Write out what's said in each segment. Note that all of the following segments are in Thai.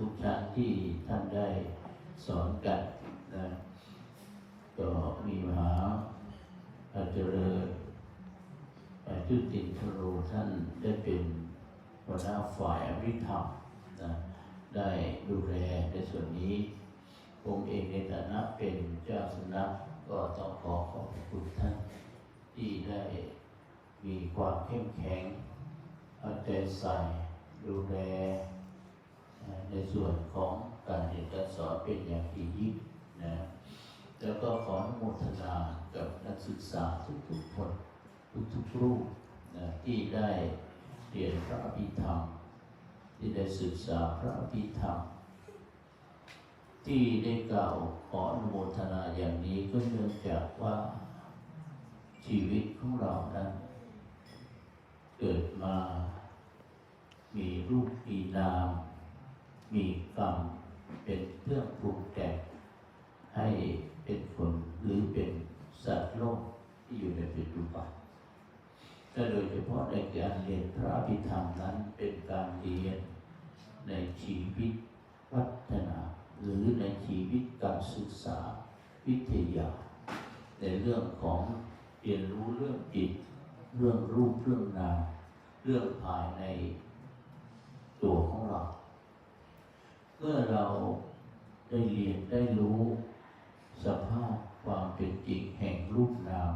ทุกๆชั้นที่ท่านได้สอนกันนะก็มีมหาอาจารย์จุตินทโรท่านได้เป็นหัวหน้าฝ่ายอภิธรรมนะได้ดูแลในส่วนนี้ ผมเองในฐานะเป็นเจ้าสำนักก็ต้องขอขอบคุณท่านที่ได้มีความเข้มแข็งเอาใจใส่ดูแล ในส่วนของการเรียนการสอนเป็นอย่างดียิ่งนะแล้วก็ขออนุโมทนากับนักศึกษาทุกๆคนทุกๆรูปนะที่ได้เรียนพระอภิธรรม ที่ได้ศึกษาพระอภิธรรม ที่ได้กล่าวขออนุโมทนาอย่างนี้ก็เนื่องจากว่าชีวิตของเรานั้นเกิดมา มีรูปมีนาม มีกรรมเป็นเครื่องปรุงแต่งให้เป็นคนหรือเป็นสัตว์โลกที่อยู่ในปัจจุบันก็โดยเฉพาะในการเรียนพระอภิธรรมนั้นเป็นการเรียนในชีวิตพัฒนาหรือในชีวิตการศึกษาวิทยา ในเรื่องของเรียนรู้เรื่องจิตเรื่องรูปเรื่องนามเรื่องภายในตัวของเรา มื่อเราได้เรียนได้รู้สภาพความเป็นจริงแห่งรูปนาม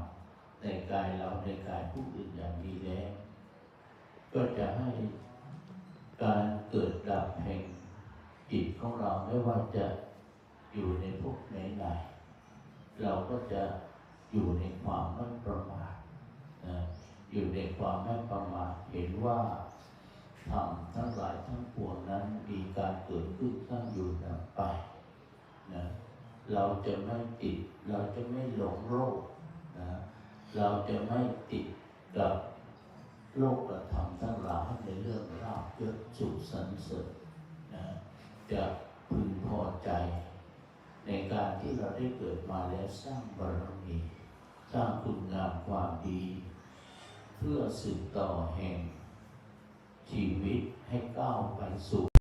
ในกายเราในกายผู้อื่นอย่างนี้แล้วก็จะให้การเกิดดับแห่งจิตของเราไม่ว่าจะอยู่ในภพไหนๆเราก็จะอยู่ในความไม่ประมาทอยู่ในความไม่ประมาทเห็นว่าธรรมทั้งหลายทั้งปวงนั้นมีการเกิดขึ้น ตั้งอยู่ดับไปนะเราจะไม่ติด เราจะไม่หลงโลกนะเราจะไม่ติดกับโลกธรรมทั้งหลายในเรื่องราวเกิดสุขสันเสริญนะจะพึงพอใจ ในการที่เราได้เกิดมาแล้วสร้างบารมีสร้างคุณงามความดี เพื่อสืบต่อแห่งชีวิตให้ก้าวไปสู่